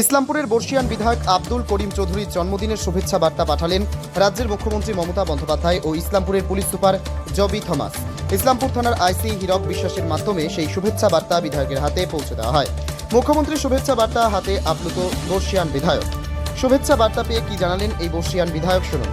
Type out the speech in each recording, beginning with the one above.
ইসলামপুরের বর্ষিয়ান বিধায়ক আব্দুল করিম চৌধুরীর জন্মদিনের শুভেচ্ছা বার্তা পাঠালেন রাজ্যের মুখ্যমন্ত্রী মমতা বন্দ্যোপাধ্যায় ও ইসলামপুরের পুলিশ সুপার জবি থমাস। ইসলামপুর থানার আইসি হীরক বিশ্বাসের মাধ্যমে সেই শুভেচ্ছা বার্তা বিধায়কের হাতে পৌঁছে দেওয়া হয়। মুখ্যমন্ত্রীর শুভেচ্ছা বার্তা হাতে আপ্লুত বর্ষিয়ান বিধায়ক। শুভেচ্ছা বার্তা পেয়ে কি জানালেন এই বর্ষিয়ান বিধায়ক শুনুন।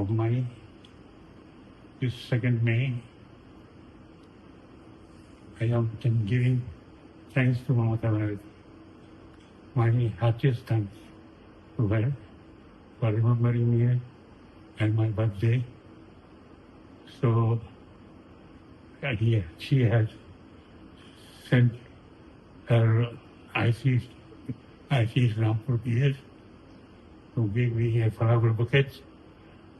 of my this second May. I am giving thanks to Mamata. My heartiest thanks to her for remembering me and my birthday. So, yeah, she has sent her IC, IC Rampur PS to give me a flower bouquet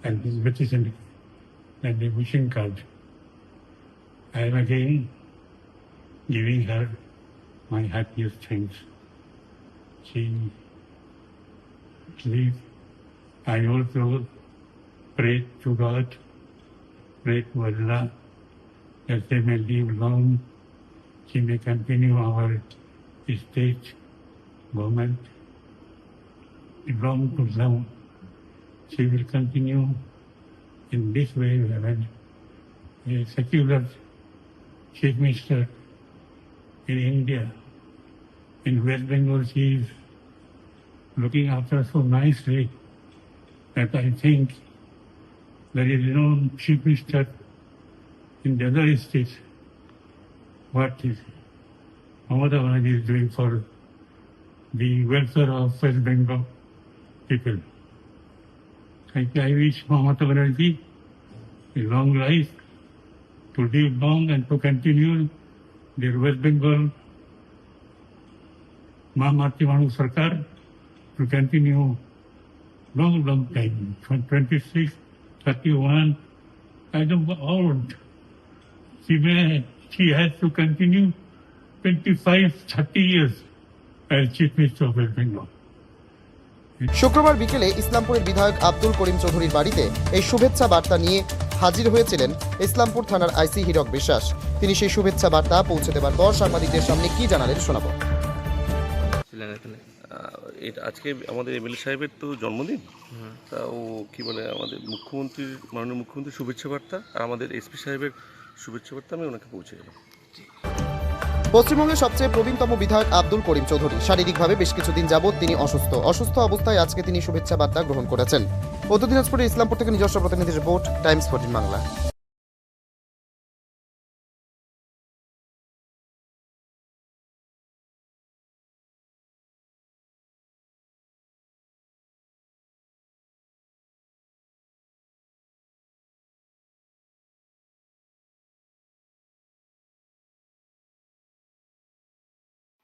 and this medicine and a wishing card. I am again giving her my happiest thanks. She leave. I also pray to God, pray to Allah that they may live long she may continue our state government belong to them. She will continue in this way when a secular chief minister in India, in West Bengal, she is looking after so nicely that I think there is no chief minister in the other states what is Mamata is doing for the welfare of West Bengal people. I, I wish Mamata Banerjee a long life, to live long and to continue their West Bengal Mahamati Manu Sarkar to continue long, long time, from 26, 31, I don't old. She may, she has to continue 25, 30 years as Chief Minister of West Bengal. শুক্রবার বিকেলে ইসলামপুরের বিধায়ক আব্দুল করিম চৌধুরীর বাড়িতে এই শুভেচ্ছা বার্তা নিয়ে হাজির হয়েছিলেন ইসলামপুর থানার আইসি হীরক বিশ্বাস। তিনি সেই শুভেচ্ছা বার্তা পৌঁছে দেওয়ার পর সাংবাদিকদের সামনে কি জানালেন শোনাবো। এটা আজকে আমাদের এমএলএ সাহেবের তো জন্মদিন। তা ও কি বলে আমাদের মুখ্যমন্ত্রীর মাননীয় মুখ্যমন্ত্রীর শুভেচ্ছা বার্তা আর আমাদের এসপি সাহেবের শুভেচ্ছা বার্তা আমি ওনাকে পৌঁছে গেলাম পশ্চিমবঙ্গের সবচেয়ে প্রবীণতম বিধায়ক আব্দুল করিম চৌধুরী। শারীরিকভাবে বেশ কিছুদিন যাবৎ তিনি অসুস্থ। অসুস্থ অবস্থায় আজকে তিনি শুভেচ্ছা বার্তা গ্রহণ করেছেন। উত্তর দিনাজপুরের ইসলামপুর থেকে নিজস্ব প্রতিনিধি রিপোর্ট, টাইমস ফোর্টিন বাংলা।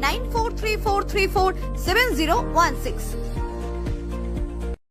9434347016.